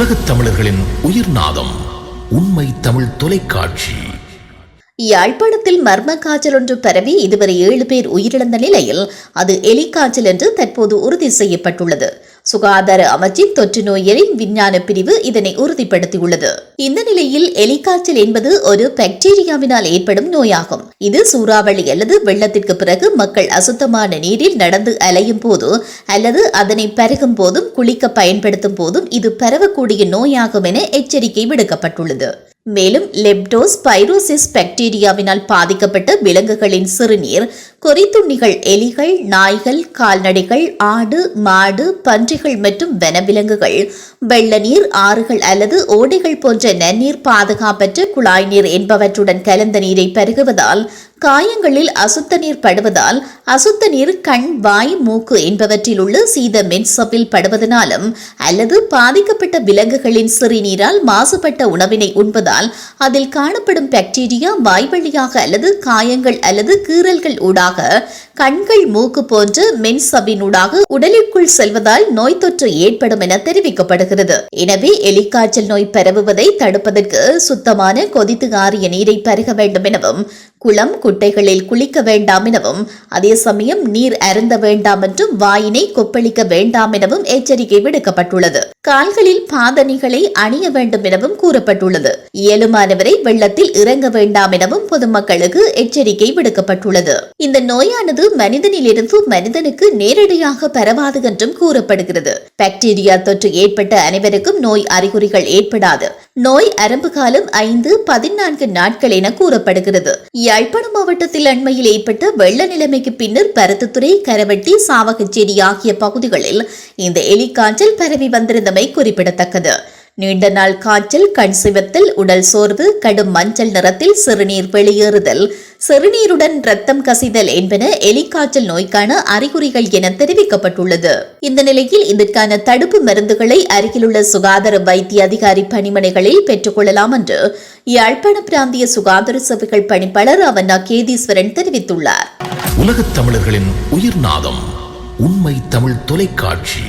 உலகத் தமிழர்களின் உயிர்நாதம் உண்மை தமிழ் தொலைக்காட்சி. யாழ்ப்பாணத்தில் மர்ம காய்ச்சல் ஒன்று பரவி இதுவரை ஏழு பேர் உயிரிழந்த நிலையில் அது எலிக்காய்ச்சல் என்று தற்போது உறுதி செய்யப்பட்டுள்ளது. சுகாதார அமைச்சின் தொற்று நோயியல் விஞ்ஞான பிரிவு இதனை உறுதிப்படுத்தியுள்ளது. இந்த நிலையில் எலிக்காய்ச்சல் என்பது ஒரு பாக்டீரியாவினால் ஏற்படும் நோயாகும். இது சூறாவளி அல்லது வெள்ளத்திற்கு பிறகு மக்கள் அசுத்தமான நீரில் நடந்து அலையும் போது அல்லது அதனை பருகும் போதும் குளிக்க பயன்படுத்தும் போதும் இது பரவக்கூடிய நோயாகும் என எச்சரிக்கை விடுக்கப்பட்டுள்ளது. மேலும் லெப்டோஸ் பைரோசிஸ் பாக்டீரியாவினால் பாதிக்கப்பட்ட விலங்குகளின் சிறுநீர் கொறித்துண்ணிகள் எலிகள் நாய்கள் கால்நடைகள் ஆடு மாடு பன்றிகள் மற்றும் வனவிலங்குகள் வெள்ள நீர் ஆறுகள் அல்லது ஓடைகள் போன்ற நன்னீர் பாதுகாப்பற்ற குழாய் நீர் என்பவற்றுடன் கலந்த நீரை பருகுவதால் காயங்களில் அசுத்த நீர் படுவதால் அசுத்த நீர் கண் வாய் மூக்கு என்பவற்றில் உள்ள சீத மென்சப்பில் படுவதனாலும் அல்லது பாதிக்கப்பட்ட விலங்குகளின் சிறுநீரால் மாசுபட்ட உணவினை உண்பதால் அதில் காணப்படும் பாக்டீரியா வாய்வழியாக அல்லது காயங்கள் அல்லது கீறல்கள் ஊடாக கண்கள் மூக்கு போன்ற மென்சபினூடாக உடலுக்குள் செல்வதால் நோய் தொற்று ஏற்படும் என தெரிவிக்கப்படுகிறது. எனவே எலிக்காய்ச்சல் நோய் பரவுவதை தடுப்பதற்கு சுத்தமான கொதித்து ஆறிய நீரை பருக வேண்டும் எனவும் குளம் குட்டைகளில் குளிக்க வேண்டாம் எனவும் அதே சமயம் நீர் அருந்த வேண்டாம் என்றும் வாயினை கொப்பளிக்க வேண்டாம் எனவும் எச்சரிக்கை விடுக்கப்பட்டுள்ளது. கால்களில் பாதணிகளை அணிய வேண்டும் எனவும் கூறப்பட்டுள்ளது. இயலுமானவரை வெள்ளத்தில் இறங்க வேண்டாம் எனவும் பொதுமக்களுக்கு எச்சரிக்கை விடுக்கப்பட்டுள்ளது. இந்த நோயானது மனிதனிலிருந்து மனிதனுக்கு நேரடியாக பரவாது என்றும் கூறப்படுகிறது. பாக்டீரியா தொற்று ஏற்பட்ட அனைவருக்கும் நோய் அறிகுறிகள் ஏற்படாது. நோய் அரம்பு காலம் ஐந்து பதினான்கு நாட்கள் என கூறப்படுகிறது. யாழ்ப்பாணம் மாவட்டத்தில் அண்மையில் ஏற்பட்ட வெள்ள நிலைமைக்கு பின்னர் பருத்தித்துறை கரவட்டி சாவகச்சேரி ஆகிய பகுதிகளில் இந்த எலிக்காய்ச்சல் பரவி வந்திருந்தமை குறிப்பிடத்தக்கது. நீண்ட நாள் காய்ச்சல் கண் சிவத்தல் உடல் சோர்வு கடும் மஞ்சள் நிறத்தில் சிறுநீர் வெளியேறுதல். சிறுநீருடன் ரத்தம் கசிதல் என்பன எலிக்காய்ச்சல் நோய்க்கான அறிகுறிகள் என தெரிவிக்கப்பட்டுள்ளது. இந்த நிலையில் இதற்கான தடுப்பு மருந்துகளை அருகிலுள்ள சுகாதார வைத்திய அதிகாரி பணிமனைகளில் பெற்றுக்கொள்ளலாம் என்று யாழ்ப்பாண பிராந்திய சுகாதார சபைகள் பணிப்பாளர் அவனா கேதீஸ்வரன் தெரிவித்துள்ளார். உலகத் தமிழர்களின் உயிர்நாதம் உண்மை தமிழ் தொலைக்காட்சி.